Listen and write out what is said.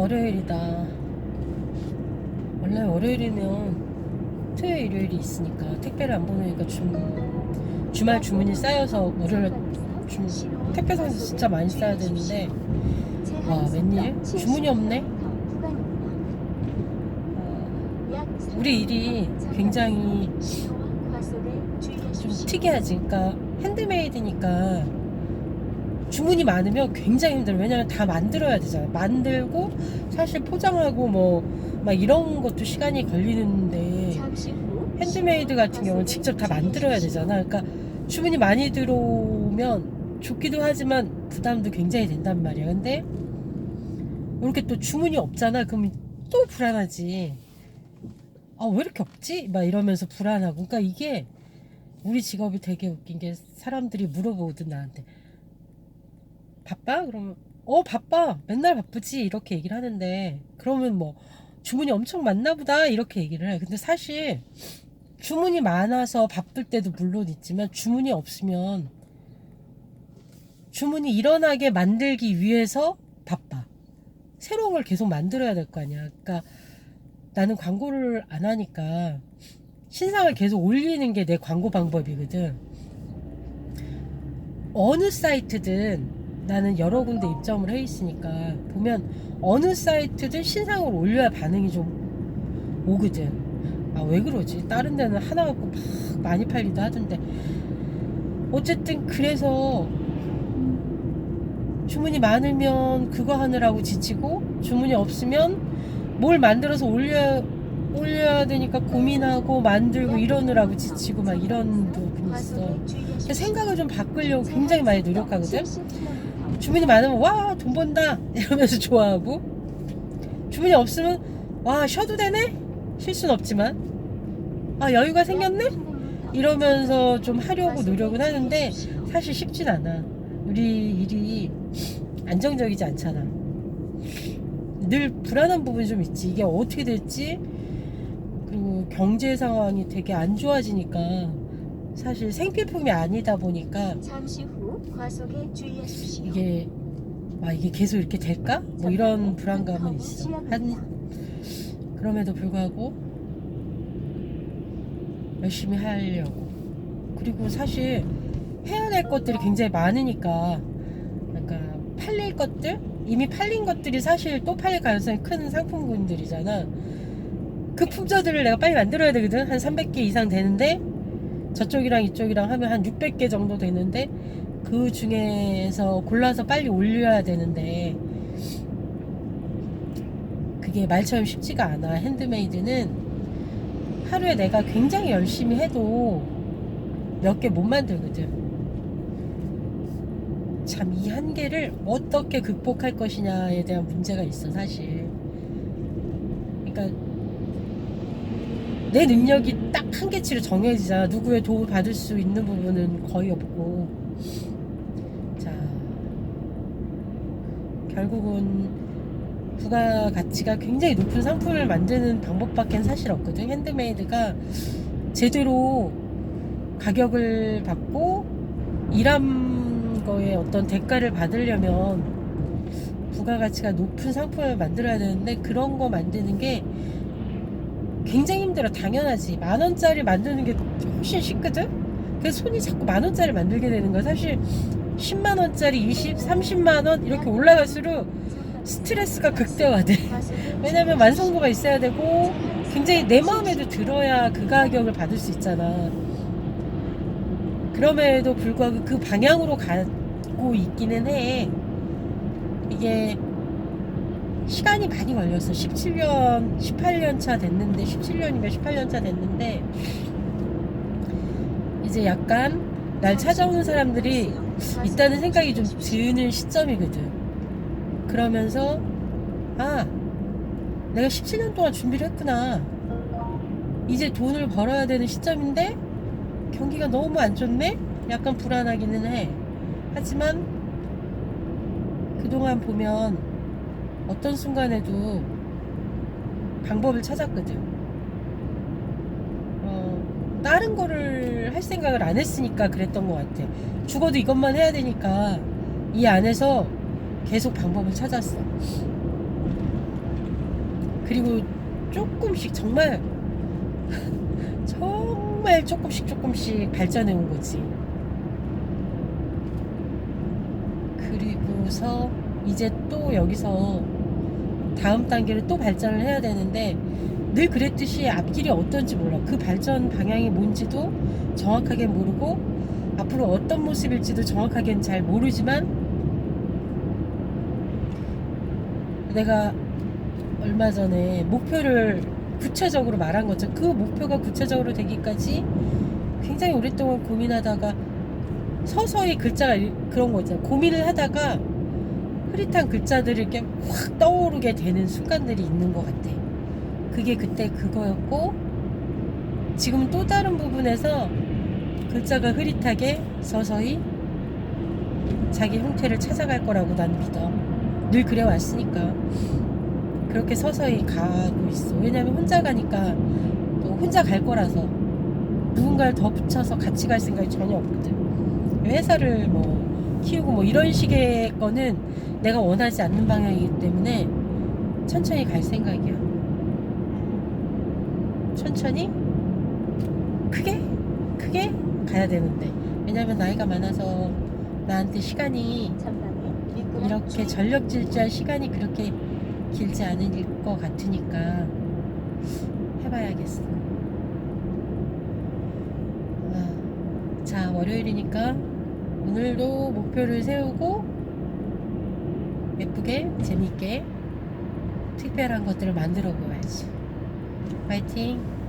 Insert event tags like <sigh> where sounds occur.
월요일이다. 원래 월요일이면 토요일, 일요일이 있으니까 택배를 안 보내니까 주, 주말 주문이 쌓여서 우리를 주, 택배상에서 진짜 많이 쌓아야 되는데 와 웬일? 주문이 없네? 어, 우리 일이 굉장히 좀 특이하지. 그러니까 핸드메이드니까 주문이 많으면 굉장히 힘들어. 왜냐면 다 만들어야 되잖아. 만들고 사실 포장하고 뭐 막 이런 것도 시간이 걸리는데 핸드메이드 같은 경우는 직접 다 만들어야 되잖아. 그러니까 주문이 많이 들어오면 좋기도 하지만 부담도 굉장히 된단 말이야. 근데 이렇게 또 주문이 없잖아. 그러면 또 불안하지. 아, 왜 이렇게 없지? 막 이러면서 불안하고. 그러니까 이게 우리 직업이 되게 웃긴 게 사람들이 물어보거든, 나한테. 바빠? 그러면, 어, 바빠. 맨날 바쁘지. 이렇게 얘기를 하는데, 그러면 뭐, 주문이 엄청 많나 보다. 이렇게 얘기를 해. 근데 사실, 주문이 많아서 바쁠 때도 물론 있지만, 주문이 없으면, 주문이 일어나게 만들기 위해서 바빠. 새로운 걸 계속 만들어야 될 거 아니야. 그러니까, 나는 광고를 안 하니까, 신상을 계속 올리는 게 내 광고 방법이거든. 어느 사이트든 나는 여러 군데 입점을 해 있으니까 보면 어느 사이트든 신상을 올려야 반응이 좀 오거든. 아, 왜 그러지? 다른 데는 하나 갖고 막 많이 팔기도 하던데. 어쨌든 그래서 주문이 많으면 그거 하느라고 지치고 주문이 없으면 뭘 만들어서 올려 올려야 되니까 고민하고 만들고 이러느라고 지치고 막 이런 부분이 있어. 생각을 좀 바꾸려고 굉장히 많이 노력하거든. 주문이 많으면 와 돈 번다. 이러면서 좋아하고. 주문이 없으면 와 쉬어도 되네? 쉴 순 없지만. 아 여유가 생겼네? 이러면서 좀 하려고 노력은 하는데 사실 쉽진 않아. 우리 일이 안정적이지 않잖아. 늘 불안한 부분이 좀 있지. 이게 어떻게 될지. 그리고 경제 상황이 되게 안 좋아지니까 사실 생필품이 아니다 보니까 잠시 후 과속에 주의하십시오. 이게 와 이게 계속 이렇게 될까? 뭐 이런 불안감은 있어. 한 그럼에도 불구하고 열심히 하려고. 그리고 사실 해야 될 것들이 굉장히 많으니까 그러니까 팔릴 것들 이미 팔린 것들이 사실 또 팔릴 가능성이 큰 상품군들이잖아. 그 품절들을 내가 빨리 만들어야 되거든. 한 300개 이상 되는데 저쪽이랑 이쪽이랑 하면 한 600개 정도 되는데 그 중에서 골라서 빨리 올려야 되는데 그게 말처럼 쉽지가 않아. 핸드메이드는 하루에 내가 굉장히 열심히 해도 몇 개 못 만들거든. 참 이 한계를 어떻게 극복할 것이냐에 대한 문제가 있어, 사실. 그러니까 내 능력이 딱 한계치로 정해지잖아. 누구의 도움을 받을 수 있는 부분은 거의 없고. 자, 결국은 부가 가치가 굉장히 높은 상품을 만드는 방법밖엔 사실 없거든. 핸드메이드가 제대로 가격을 받고 일한 거에 어떤 대가를 받으려면 부가가치가 높은 상품을 만들어야 되는데 그런 거 만드는 게 굉장히 힘들어. 당연하지. 만 원짜리 만드는 게 훨씬 쉽거든? 그래서 손이 자꾸 만 원짜리 만들게 되는 거야. 사실 10만 원짜리 20, 30만 원 이렇게 올라갈수록 스트레스가 극대화돼. <laughs> 왜냐면 완성도가 있어야 되고 굉장히 내 마음에도 들어야 그 가격을 받을 수 있잖아. 그럼에도 불구하고 그 방향으로 가고 있기는 해. 이게 시간이 많이 걸렸어. 17년, 18년 차 됐는데, 17년이면 18년 차 됐는데, 이제 약간 날 찾아오는 사람들이 있다는 생각이 좀 드는 시점이거든. 그러면서, 아, 내가 17년 동안 준비를 했구나. 이제 돈을 벌어야 되는 시점인데, 경기가 너무 안 좋네? 약간 불안하기는 해. 하지만, 그동안 보면, 어떤 순간에도 방법을 찾았거든. 어, 다른 거를 할 생각을 안 했으니까 그랬던 것 같아. 죽어도 이것만 해야 되니까 이 안에서 계속 방법을 찾았어. 그리고 조금씩 정말 <laughs> 정말 조금씩 조금씩 발전해 온 거지. 그리고서 이제 또 여기서 다음 단계를 또 발전을 해야 되는데 늘 그랬듯이 앞길이 어떤지 몰라. 그 발전 방향이 뭔지도 정확하게 모르고 앞으로 어떤 모습일지도 정확하게는 잘 모르지만 내가 얼마 전에 목표를 구체적으로 말한 거죠. 그 목표가 구체적으로 되기까지 굉장히 오랫동안 고민하다가 서서히 글자가 이- 그런 거 있잖아. 고민을 하다가 흐릿한 글자들이 이렇게 확 떠오르게 되는 순간들이 있는 것 같아. 그게 그때 그거였고, 지금 또 다른 부분에서 글자가 흐릿하게 서서히 자기 형태를 찾아갈 거라고 난 믿어. 늘 그래 왔으니까. 그렇게 서서히 가고 있어. 왜냐면 혼자 가니까 또 혼자 갈 거라서 누군가를 더 붙여서 같이 갈 생각이 전혀 없거든. 회사를 뭐 키우고 뭐 이런 식의 거는 내가 원하지 않는 방향이기 때문에 천천히 갈 생각이야. 천천히? 크게? 크게? 가야 되는데. 왜냐면 나이가 많아서 나한테 시간이 이렇게 전력 질주할 시간이 그렇게 길지 않을 것 같으니까 해봐야겠어. 아, 자, 월요일이니까 오늘도 목표를 세우고 예쁘게, 재밌게, 특별한 것들을 만들어 보야지. 파이팅!